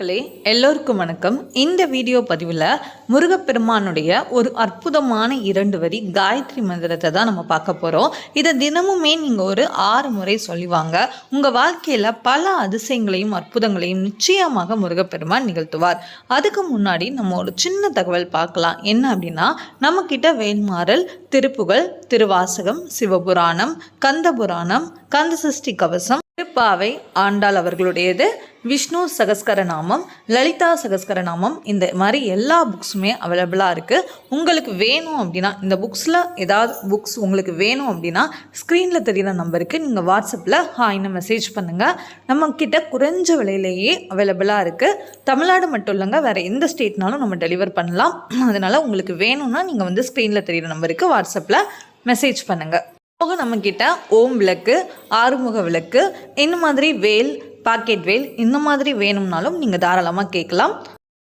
மக்களே எல்லோருக்கும் வணக்கம். இந்த வீடியோ பதிவில் முருகப்பெருமானுடைய ஒரு அற்புதமான இரண்டு வரி காயத்ரி மந்திரத்தை தான் நம்ம பார்க்க போகிறோம் இதை தினமுமே நீங்கள் ஒரு ஆறு முறை சொல்லிவாங்க உங்கள் வாழ்க்கையில் பல அதிசயங்களையும் அற்புதங்களையும் நிச்சயமாக முருகப்பெருமான் நிகழ்த்துவார். அதுக்கு முன்னாடி நம்ம ஒரு சின்ன தகவல் பார்க்கலாம். என்ன அப்படின்னா நம்மக்கிட்ட வேல்மாறல் திருப்புகழ் திருவாசகம் சிவபுராணம் கந்தபுராணம் கந்தசஷ்டி கவசம் திருப்பாவை ஆண்டாள் அவர்களுடையது விஷ்ணு சகஸ்கரநாமம் லலிதா சகஸ்கரநாமம் இந்த மாதிரி எல்லா புக்ஸுமே அவைலபிளாக இருக்குது உங்களுக்கு வேணும் அப்படின்னா இந்த புக்ஸில் ஏதாவது புக்ஸ் உங்களுக்கு வேணும் அப்படின்னா ஸ்க்ரீனில் தெரிகிற நம்பருக்கு நீங்கள் வாட்ஸ்அப்பில் ஹாய்னு மெசேஜ் பண்ணுங்கள் நம்மக்கிட்ட குறைஞ்ச விலையிலேயே அவைலபிளாக இருக்குது தமிழ்நாடு மட்டும் இல்லைங்க வேறு எந்த ஸ்டேட்னாலும் நம்ம டெலிவர் பண்ணலாம். அதனால் உங்களுக்கு வேணும்னா நீங்கள் வந்து ஸ்க்ரீனில் தெரிகிற நம்பருக்கு வாட்ஸ்அப்பில் மெசேஜ் பண்ணுங்கள் போக நம்மக்கிட்ட ஓம் விளக்கு ஆறுமுக விளக்கு இந்த மாதிரி வேல் பாக்கெட் வேல் இந்த மாதிரி வேணும்னாலும் நீங்கள் தாராளமாக கேட்கலாம்.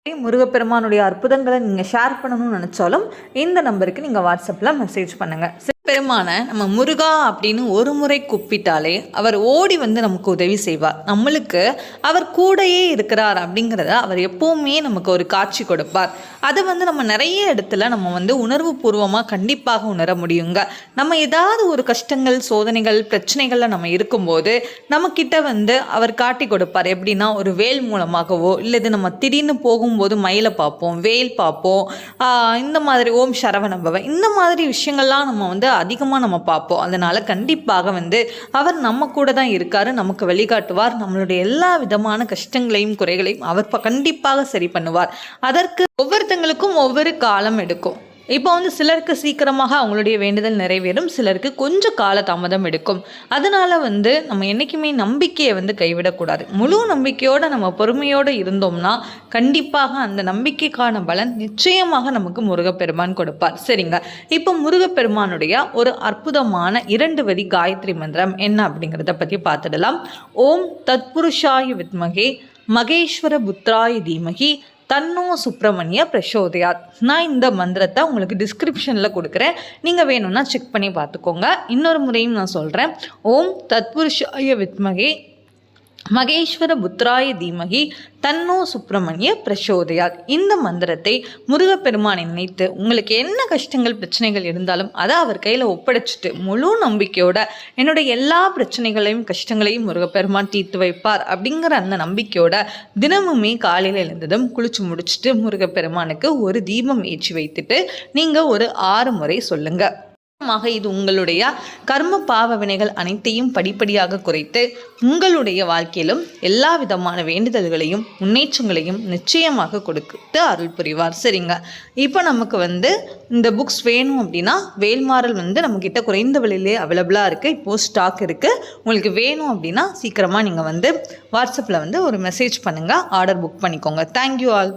முருகப்பெருமானுடைய அற்புதங்களை நீங்கள் ஷேர் பண்ணணும்னு நினச்சாலும் இந்த நம்பருக்கு நீங்கள் வாட்ஸ்அப்பில் மெசேஜ் பண்ணுங்கள் பெருமான நம்ம முருகா அப்படின்னு ஒரு முறை கூப்பிட்டாலே அவர் ஓடி வந்து நமக்கு உதவி செய்வார். நம்மளுக்கு அவர் கூடையே இருக்கிறார் அப்படிங்கிறத அவர் எப்போவுமே நமக்கு ஒரு காட்சி கொடுப்பார். அதை வந்து நம்ம நிறைய இடத்துல நம்ம வந்து உணர்வு பூர்வமாக கண்டிப்பாக உணர முடியுங்க. நம்ம ஏதாவது ஒரு கஷ்டங்கள் சோதனைகள் பிரச்சனைகளில் நம்ம இருக்கும்போது நம்மக்கிட்ட வந்து அவர் காட்டி கொடுப்பார். எப்படின்னா ஒரு வேல் மூலமாகவோ இல்லது நம்ம திடீர்னு போகும்போது மயிலை பார்ப்போம் வேல் பார்ப்போம் இந்த மாதிரி ஓம் சரவணபவன் இந்த மாதிரி விஷயங்கள்லாம் நம்ம வந்து அதிகமாக நம்ம பார்ப்போம். அதனால் கண்டிப்பாக வந்து அவர் நம்ம கூட தான் இருக்கார் நமக்கு வழிகாட்டுவார் நம்மளுடைய எல்லா விதமான கஷ்டங்களையும் குறைகளையும் அவர் கண்டிப்பாக சரி பண்ணுவார். அதற்கு ஒவ்வொருத்தங்களுக்கும் ஒவ்வொரு காலம் எடுக்கும். இப்போ வந்து சிலருக்கு சீக்கிரமாக அவங்களுடைய வேண்டுதல் நிறைவேறும் சிலருக்கு கொஞ்சம் கால தாமதம் எடுக்கும். அதனால் வந்து நம்ம என்றைக்குமே நம்பிக்கையை வந்து கைவிடக்கூடாது. முழு நம்பிக்கையோடு நம்ம பொறுமையோடு இருந்தோம்னா கண்டிப்பாக அந்த நம்பிக்கைக்கான பலன் நிச்சயமாக நமக்கு முருகப்பெருமான் கொடுப்பார். சரிங்க. இப்போ முருகப்பெருமானுடைய ஒரு அற்புதமான இரண்டு வரி காயத்ரி மந்திரம் என்ன அப்படிங்கிறத பற்றி பார்த்துடலாம். ஓம் தத்புருஷாய வித்மகே மகேஸ்வர புத்ராய தீமகி தன்னோ சுப்பிரமணிய பிரசோதயாத். நான் இந்த மந்திரத்தை உங்களுக்கு டிஸ்கிரிப்ஷனில் கொடுக்குறேன். நீங்கள் வேணும்னா செக் பண்ணி பார்த்துக்கோங்க. இன்னொரு முறையும் நான் சொல்கிறேன் ஓம் தத்புருஷாய வித்மகே மகேஸ்வர புத்ராய தீமகி தன்னோ சுப்பிரமணிய பிரசோதையால் இந்த மந்திரத்தை முருகப்பெருமானை நினைத்து உங்களுக்கு என்ன கஷ்டங்கள் பிரச்சனைகள் இருந்தாலும் அதை அவர் கையில் ஒப்படைச்சிட்டு முழு நம்பிக்கையோட என்னுடைய எல்லா பிரச்சனைகளையும் கஷ்டங்களையும் முருகப்பெருமான் தீர்த்து வைப்பார் அப்படிங்கிற அந்த நம்பிக்கையோட தினமுமே காலையில் எழுந்ததும் குளிச்சு முடிச்சுட்டு முருகப்பெருமானுக்கு ஒரு தீபம் ஏற்றி வைத்துட்டு நீங்கள் ஒரு ஆறு முறை சொல்லுங்கள் இது உங்களுடைய கர்ம பாவ வினைகள் அனைத்தையும் படிப்படியாக குறைத்து உங்களுடைய வாழ்க்கையிலும் எல்லா விதமான வேண்டுதல்களையும் முன்னேற்றங்களையும் நிச்சயமாக கொடுத்து அருள் புரிவார். சரிங்க. இப்போ நமக்கு வந்து இந்த புக்ஸ் வேணும் அப்படின்னா வேல்மாறல் வந்து நம்மக்கிட்ட குறைந்த விலையிலே அவைலபிளாக இருக்குது இப்போது ஸ்டாக் இருக்குது உங்களுக்கு வேணும் அப்படின்னா சீக்கிரமாக நீங்கள் வந்து வாட்ஸ்அப்பில் வந்து ஒரு மெசேஜ் பண்ணுங்கள் ஆர்டர் புக் பண்ணிக்கோங்க. Thank you all